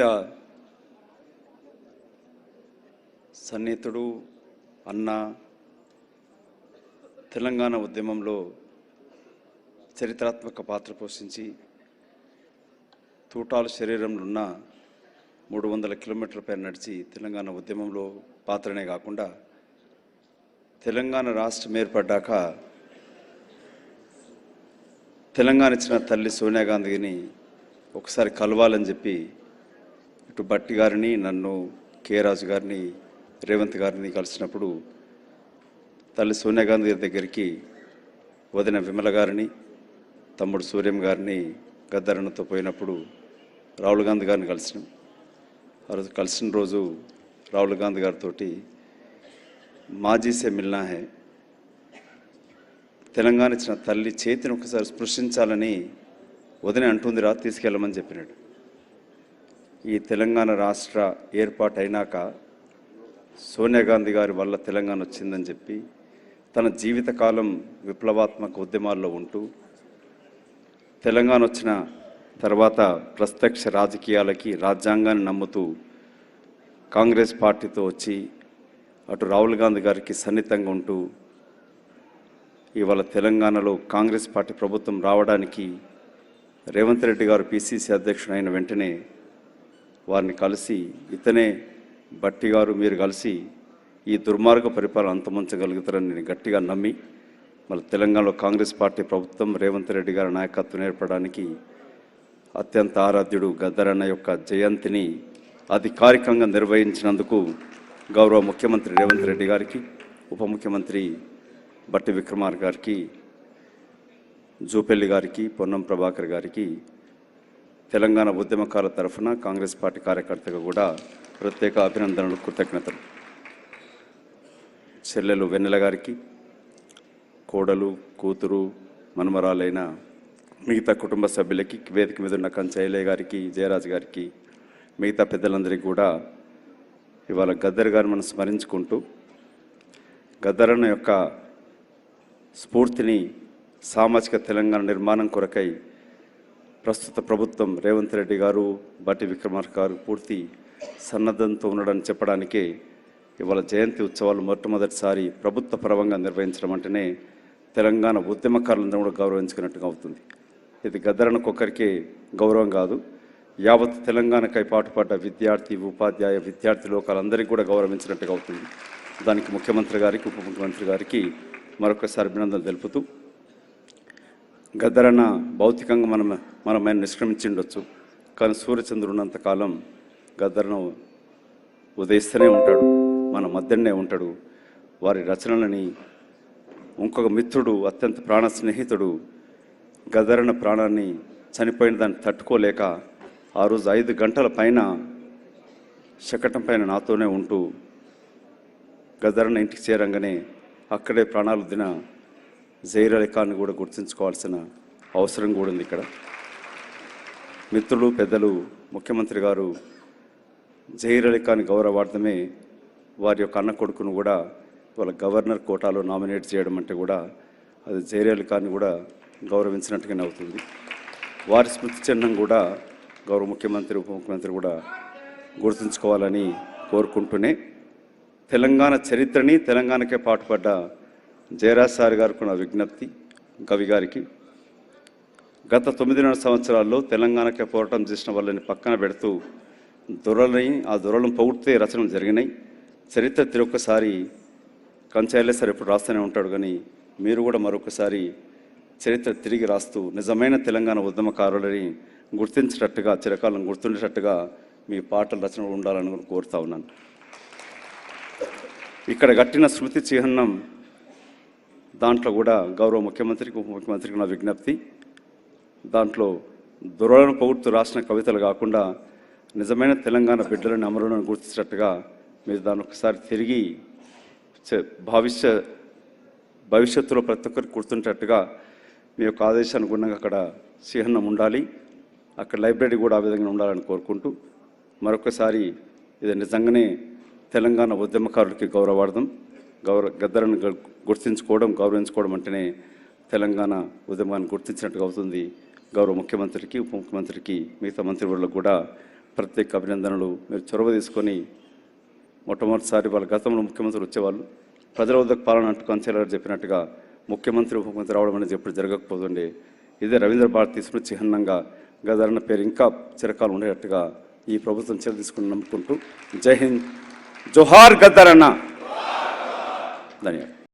అత్యంత సన్నిహితుడు అన్న తెలంగాణ ఉద్యమంలో చరిత్రాత్మక పాత్ర పోషించి తూటాలు శరీరంలో ఉన్న మూడు వందల కిలోమీటర్ల పైన నడిచి తెలంగాణ ఉద్యమంలో పాత్రనే కాకుండా తెలంగాణ రాష్ట్రం ఏర్పడ్డాక తెలంగాణ ఇచ్చిన తల్లి సోనియా గాంధీని ఒకసారి కలవాలని చెప్పి ఇటు భట్టి గారిని నన్ను కే రాజు గారిని రేవంత్ గారిని కలిసినప్పుడు తల్లి సోనియా గాంధీ గారి దగ్గరికి వదిన విమల గారిని తమ్ముడు సూర్యం గారిని గద్దరణతో పోయినప్పుడు రాహుల్ గాంధీ గారిని కలిసినాం. ఆ రోజు కలిసిన రోజు రాహుల్ గాంధీ గారితో మాజీ సే మిల్నా హే తెలంగాణ ఇచ్చిన తల్లి చేతిని ఒకసారి స్పృశించాలని వదిన అంటుంది రా తీసుకెళ్ళమని చెప్పినాడు. ఈ తెలంగాణ రాష్ట్ర ఏర్పాటు అయినాక సోనియా గాంధీ గారి వల్ల తెలంగాణ వచ్చిందని చెప్పి తన జీవితకాలం విప్లవాత్మక ఉద్యమాల్లో ఉంటూ తెలంగాణ వచ్చిన తర్వాత ప్రత్యక్ష రాజకీయాలకి రాజ్యాంగాన్ని నమ్ముతూ కాంగ్రెస్ పార్టీతో వచ్చి అటు రాహుల్ గాంధీ గారికి సన్నిహితంగా ఉంటూ ఇవాళ తెలంగాణలో కాంగ్రెస్ పార్టీ ప్రభుత్వం రావడానికి రేవంత్ రెడ్డి గారు పిసిసి అధ్యక్షుడు అయిన వెంటనే వారిని కలిసి ఇతనే బట్టి గారు మీరు కలిసి ఈ దుర్మార్గ పరిపాలన అంతమంచగలుగుతారని నేను గట్టిగా నమ్మి మళ్ళీ తెలంగాణలో కాంగ్రెస్ పార్టీ ప్రభుత్వం రేవంత్ రెడ్డి గారి నాయకత్వం ఏర్పడడానికి అత్యంత ఆరాధ్యుడు గద్దరన్న యొక్క జయంతిని అధికారికంగా నిర్వహించినందుకు గౌరవ ముఖ్యమంత్రి రేవంత్ రెడ్డి గారికి ఉప ముఖ్యమంత్రి బట్టి విక్రమార్ గారికి జూపెల్లి గారికి పొన్నం ప్రభాకర్ గారికి తెలంగాణ ఉద్యమకాల తరఫున కాంగ్రెస్ పార్టీ కార్యకర్తగా కూడా ప్రత్యేక అభినందనలు కృతజ్ఞతలు. చెల్లెలు వెన్నెల గారికి కోడలు కూతురు మనుమరాలైన మిగతా కుటుంబ సభ్యులకి వేదిక మీద ఉన్న కంచైలయ్య గారికి జయరాజ్ గారికి మిగతా పెద్దలందరికీ కూడా ఇవాళ గద్దర్ గారిని మనం స్మరించుకుంటూ గద్దరన్న యొక్క స్ఫూర్తిని సామాజిక తెలంగాణ నిర్మాణం కొరకై ప్రస్తుత ప్రభుత్వం రేవంత్ రెడ్డి గారు బట్టి విక్రమార్క గారు పూర్తి సన్నద్ధంతో ఉండడని చెప్పడానికే ఇవాళ జయంతి ఉత్సవాలు మొట్టమొదటిసారి ప్రభుత్వ పరవంగా నిర్వహించడం అంటేనే తెలంగాణ ఉద్యమకారులందరూ కూడా గౌరవించుకున్నట్టుగా అవుతుంది. ఇది గద్దరనకొకరికే గౌరవం కాదు యావత్ తెలంగాణకై పాటుపడ్డ విద్యార్థి ఉపాధ్యాయ విద్యార్థి లోకాలందరికీ కూడా గౌరవించినట్టుగా అవుతుంది. దానికి ముఖ్యమంత్రి గారికి ఉప ముఖ్యమంత్రి గారికి మరొకసారి అభినందనలు తెలుపుతూ గద్దరన్న భౌతికంగా మనం మనం ఆయన నిష్క్రమించిండొచ్చు. కానీ సూర్యచంద్రుడు ఉన్నంతకాలం గద్దరను ఉదయిస్తూనే ఉంటాడు. మన మధ్యనే ఉంటాడు. వారి రచనలని ఇంకొక మిత్రుడు అత్యంత ప్రాణ స్నేహితుడు గదరన్న ప్రాణాన్ని చనిపోయిన దాన్ని తట్టుకోలేక ఆ రోజు ఐదు గంటల పైన శకటం పైన నాతోనే ఉంటూ గదరన్న ఇంటికి చేరంగానే అక్కడే ప్రాణాలు దిన జైర్ అలీ ఖాన్ కూడా గుర్తుంచుకోవాల్సిన అవసరం కూడా ఉంది ఇక్కడ. మిత్రులు పెద్దలు ముఖ్యమంత్రి గారు జైర్ అలీ ఖాన్ గౌరవార్థమే వారి యొక్క అన్న కొడుకును కూడా వాళ్ళ గవర్నర్ కోటాలో నామినేట్ చేయడం అంటే కూడా అది జైర్ అలీ ఖాన్ కూడా గౌరవించినట్టుగానే అవుతుంది. వారి స్మృతి చిహ్నం కూడా గౌరవ ముఖ్యమంత్రి ఉప ముఖ్యమంత్రి కూడా గుర్తుంచుకోవాలని కోరుకుంటూనే తెలంగాణ చరిత్రని తెలంగాణకే పాటుపడ్డ జయరాజ్ సార్ గారికి నా విజ్ఞప్తి కవి గారికి. గత తొమ్మిదిన్నర సంవత్సరాల్లో తెలంగాణకే పోరాటం చేసిన వాళ్ళని పక్కన పెడుతూ దొరలని ఆ దొరలను పొగిడితే రచనలు జరిగినాయి. చరిత్ర తిరొక్కసారి కంచాయలే సార్ ఎప్పుడు రాస్తూనే ఉంటాడు కానీ మీరు కూడా మరొకసారి చరిత్ర తిరిగి రాస్తూ నిజమైన తెలంగాణ ఉద్యమకారులని గుర్తించేటట్టుగా చిరకాలం గుర్తుండేటట్టుగా మీ పాటల రచనలు ఉండాలని కోరుతా ఉన్నాను. ఇక్కడ కట్టిన స్మృతి చిహ్నం దాంట్లో కూడా గౌరవ ముఖ్యమంత్రికి ఉప ముఖ్యమంత్రికి నా విజ్ఞప్తి. దాంట్లో దొరలను పొగుడుతూ రాసిన కవితలు కాకుండా నిజమైన తెలంగాణ బిడ్డలను అమరులను గుర్తించినట్టుగా మీరు దాన్ని ఒకసారి తిరిగి భవిష్య భవిష్యత్తులో ప్రతి ఒక్కరికి గుర్తుంటట్టుగా మీ యొక్క ఆదేశానుగుణంగా అక్కడ చిహ్నం ఉండాలి. అక్కడ లైబ్రరీ కూడా ఆ విధంగా ఉండాలని కోరుకుంటూ మరొకసారి ఇది నిజంగానే తెలంగాణ ఉద్యమకారులకి గౌరవార్థం. గౌరవ గద్దరను గుర్తించుకోవడం గౌరవించుకోవడం అంటేనే తెలంగాణ ఉద్యమాన్ని గుర్తించినట్టుగా అవుతుంది. గౌరవ ముఖ్యమంత్రికి ఉప ముఖ్యమంత్రికి మిగతా మంత్రివర్లకు కూడా ప్రత్యేక అభినందనలు. మీరు చొరవ తీసుకొని మొట్టమొదటిసారి వాళ్ళ గతంలో ముఖ్యమంత్రి వచ్చేవాళ్ళు. ప్రజల వద్దకు పాలన అంటూ కన్సీలర్ చెప్పినట్టుగా ముఖ్యమంత్రి ఉప ముఖ్యమంత్రి రావడం అనేది ఎప్పుడు జరగకపోతుండే. ఇదే రవీంద్ర భారతి స్మృతి చిహ్నంగా గదరన్న పేరు ఇంకా చిరకాలు ఉండేటట్టుగా ఈ ప్రభుత్వం చర్య తీసుకుని నమ్ముకుంటూ జై హింద్. జోహార్ గద్దరన్న. 何